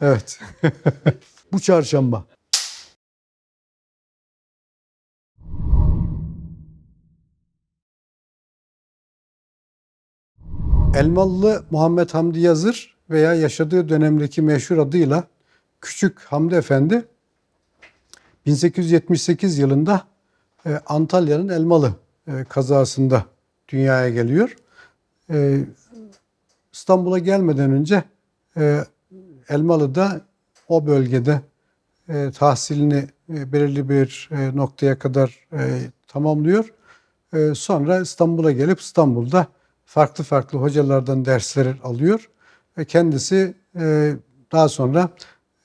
Evet. Bu çarşamba. Elmalı Muhammed Hamdi Yazır veya yaşadığı dönemdeki meşhur adıyla Küçük Hamdi Efendi 1878 yılında e, Antalya'nın Elmalı e, kazasında dünyaya geliyor. E, İstanbul'a gelmeden önce Elmalı'da o bölgede e, tahsilini e, belirli bir e, noktaya kadar e, tamamlıyor. E, sonra İstanbul'a gelip İstanbul'da farklı farklı hocalardan dersler alıyor ve kendisi e, daha sonra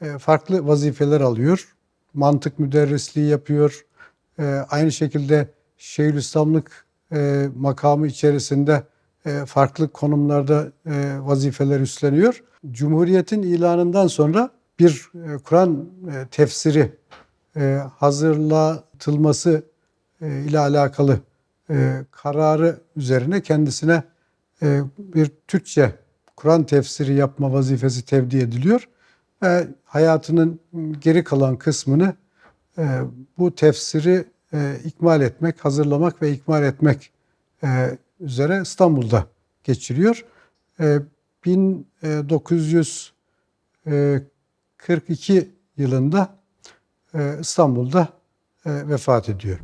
e, farklı vazifeler alıyor. Mantık müderrisliği yapıyor. E, aynı şekilde Şeyhülislamlık e, makamı içerisinde e, farklı konumlarda e, vazifeler üstleniyor. Cumhuriyetin ilanından sonra bir e, Kur'an e, tefsiri e, hazırlatılması e, ile alakalı e, kararı üzerine kendisine e, bir Türkçe Kur'an tefsiri yapma vazifesi tevdi ediliyor. Ve hayatının geri kalan kısmını e, bu tefsiri e, ikmal etmek, hazırlamak ve ikmal etmek e, üzere İstanbul'da geçiriyor. E, 1942 yılında e, İstanbul'da e, vefat ediyor.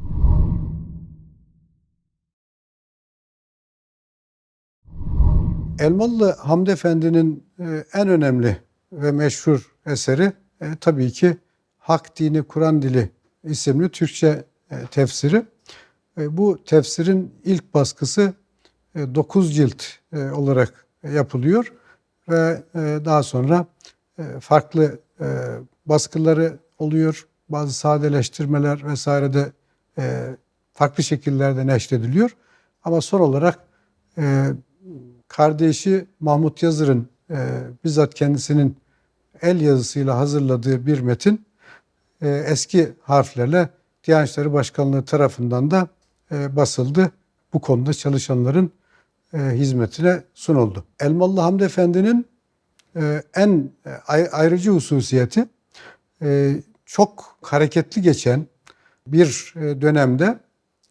Elmalı Hamdi Efendi'nin e, en önemli ve meşhur eseri e, tabii ki Hak Dini Kur'an Dili isimli Türkçe e, tefsiri. E, bu tefsirin ilk baskısı 9 cilt e, olarak yapılıyor ve e, daha sonra e, farklı e, baskıları oluyor. Bazı sadeleştirmeler vesaire de e, farklı şekillerde neşrediliyor. Ama son olarak e, kardeşi Mahmut Yazır'ın e, bizzat kendisinin el yazısıyla hazırladığı bir metin e, eski harflerle Diyanet İşleri Başkanlığı tarafından da e, basıldı. Bu konuda çalışanların e, hizmetine sunuldu. Elmalı Hamdi Efendi'nin e, en e, ay- ayrıcı hususiyeti e, çok hareketli geçen bir dönemde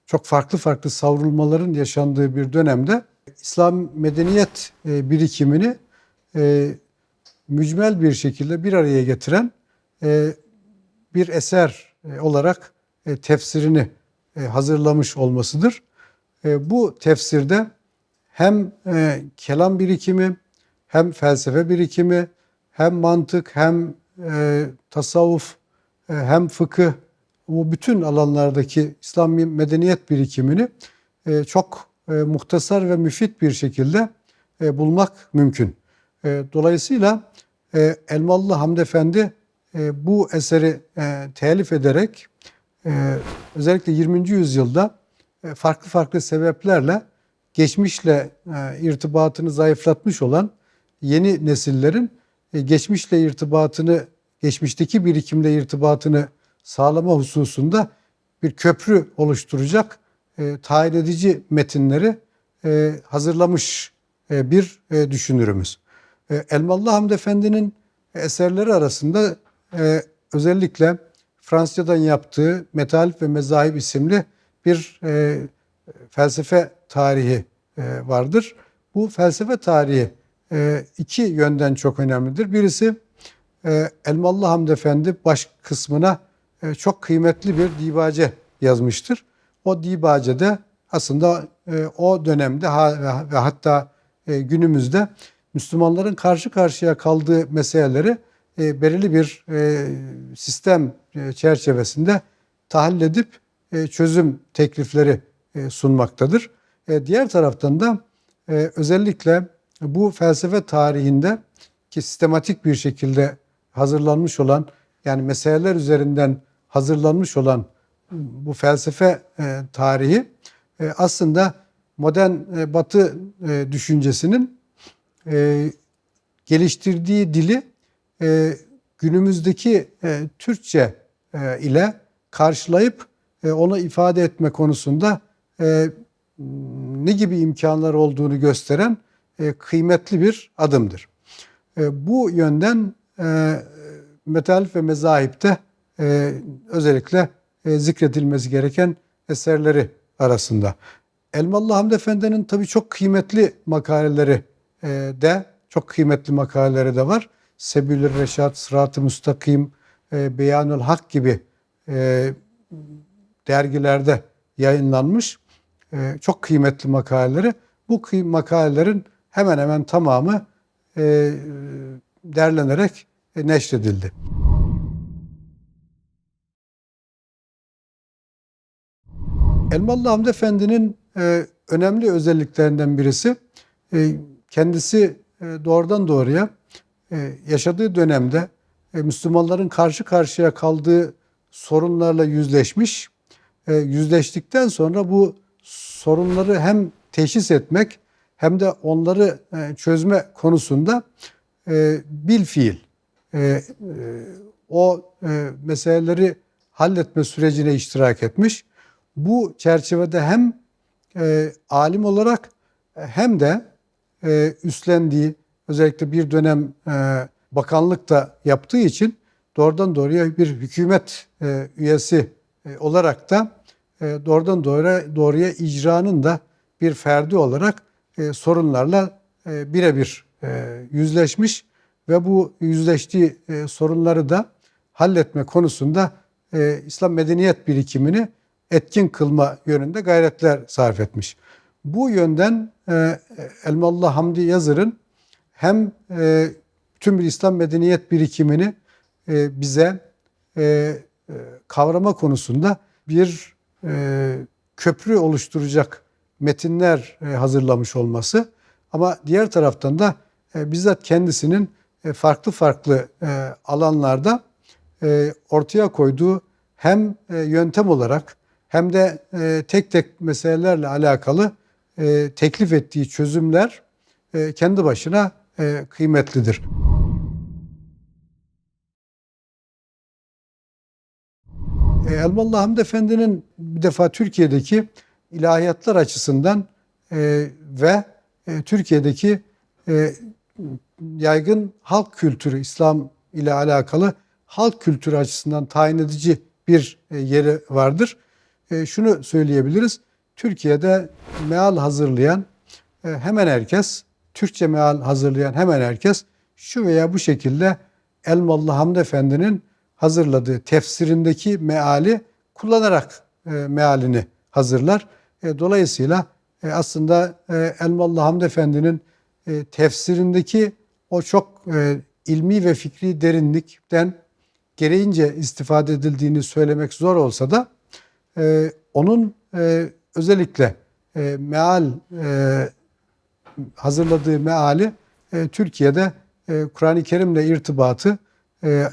çok farklı farklı savrulmaların yaşandığı bir dönemde İslam medeniyet birikimini mücmel bir şekilde bir araya getiren bir eser olarak tefsirini hazırlamış olmasıdır. Bu tefsirde hem e, kelam birikimi, hem felsefe birikimi, hem mantık, hem e, tasavvuf, e, hem fıkıh, bu bütün alanlardaki İslami medeniyet birikimini e, çok e, muhtasar ve müfit bir şekilde e, bulmak mümkün. E, dolayısıyla e, Elmalı Hamdi Efendi e, bu eseri e, telif ederek e, özellikle 20. yüzyılda e, farklı farklı sebeplerle geçmişle e, irtibatını zayıflatmış olan yeni nesillerin e, geçmişle irtibatını, geçmişteki birikimle irtibatını sağlama hususunda bir köprü oluşturacak e, tayin edici metinleri e, hazırlamış e, bir e, düşünürümüz. E, Elmalı Hamdi Efendi'nin eserleri arasında e, özellikle Fransızcadan yaptığı Metal ve Mezahip isimli bir e, felsefe tarihi e, vardır. Bu felsefe tarihi e, iki yönden çok önemlidir. Birisi e, Elmalı Hamdi Efendi baş kısmına çok kıymetli bir dibace yazmıştır. O dibacede aslında e, o dönemde ve, hatta günümüzde Müslümanların karşı karşıya kaldığı meseleleri belirli bir sistem çerçevesinde tahlil edip çözüm teklifleri sunmaktadır. E, diğer taraftan da e, özellikle bu felsefe tarihinde ki sistematik bir şekilde hazırlanmış olan yani meseleler üzerinden hazırlanmış olan bu felsefe e, tarihi e, aslında modern e, Batı e, düşüncesinin e, geliştirdiği dili e, günümüzdeki e, Türkçe e, ile karşılayıp e, onu ifade etme konusunda e, ne gibi imkanlar olduğunu gösteren e, kıymetli bir adımdır. E, bu yönden e, metalif ve mezahipte e, özellikle zikredilmesi gereken eserleri arasında. Elmalı Hamdi Efendi'nin tabii çok kıymetli makaleleri de, çok kıymetli makaleleri de var. Sebil-i Reşat, Sırat-ı Müstakim, Beyanül Hak gibi dergilerde yayınlanmış e, çok kıymetli makaleleri. Bu makalelerin hemen hemen tamamı e, derlenerek e, neşredildi. Elmalı Hamdi Efendi'nin e, önemli özelliklerinden birisi kendisi doğrudan doğruya yaşadığı dönemde Müslümanların karşı karşıya kaldığı sorunlarla yüzleşmiş. Yüzleştikten sonra bu sorunları hem teşhis etmek hem de onları e, çözme konusunda e, bil fiil e, o meseleleri halletme sürecine iştirak etmiş. Bu çerçevede hem alim olarak hem de üstlendiği özellikle bir dönem bakanlık da yaptığı için doğrudan doğruya bir hükümet üyesi olarak da doğrudan doğruya, doğruya icranın da bir ferdi olarak e, sorunlarla e, birebir e, yüzleşmiş ve bu yüzleştiği e, sorunları da halletme konusunda e, İslam medeniyet birikimini etkin kılma yönünde gayretler sarf etmiş. Bu yönden e, Elmalı Hamdi Yazır'ın hem e, tüm bir İslam medeniyet birikimini e, bize e, e, kavrama konusunda bir e, köprü oluşturacak metinler e, hazırlamış olması ama diğer taraftan da e, bizzat kendisinin e, farklı farklı e, alanlarda e, ortaya koyduğu hem e, yöntem olarak hem de e, tek tek meselelerle alakalı e, teklif ettiği çözümler e, kendi başına e, kıymetlidir. E, Elmalı Hamdi Efendi'nin bir defa Türkiye'deki ilahiyatlar açısından e, ve e, Türkiye'deki e, yaygın halk kültürü, İslam ile alakalı halk kültürü açısından tayin edici bir e, yeri vardır. E, şunu söyleyebiliriz. Türkiye'de meal hazırlayan e, hemen herkes, Türkçe meal hazırlayan hemen herkes şu veya bu şekilde Elmalı Hamdi Efendi'nin hazırladığı tefsirindeki meali kullanarak e, mealini hazırlar. E, dolayısıyla e, aslında e, Elmalı Hamdi Efendi'nin e, tefsirindeki o çok e, ilmi ve fikri derinlikten gereğince istifade edildiğini söylemek zor olsa da e, onun e, özellikle e, meal e, hazırladığı meali e, Türkiye'de e, Kur'an-ı Kerim'le irtibatı e,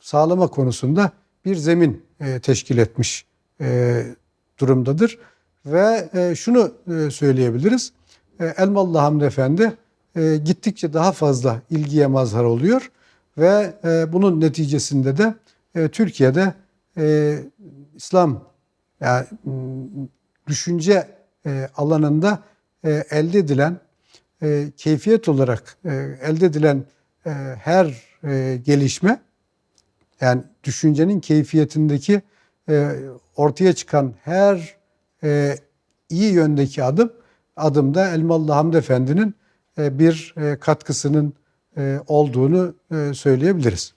sağlama konusunda bir zemin e, teşkil etmiş e, durumdadır. Ve şunu söyleyebiliriz. E, Elmalı Hamdi Efendi gittikçe daha fazla ilgiye mazhar oluyor ve bunun neticesinde de Türkiye'de İslam yani düşünce alanında elde edilen keyfiyet olarak elde edilen her e, gelişme yani düşüncenin keyfiyetindeki e, ortaya çıkan her e, iyi yöndeki adım adımda Elmalı Hamdi Efendi'nin e, bir e, katkısının e, olduğunu e, söyleyebiliriz.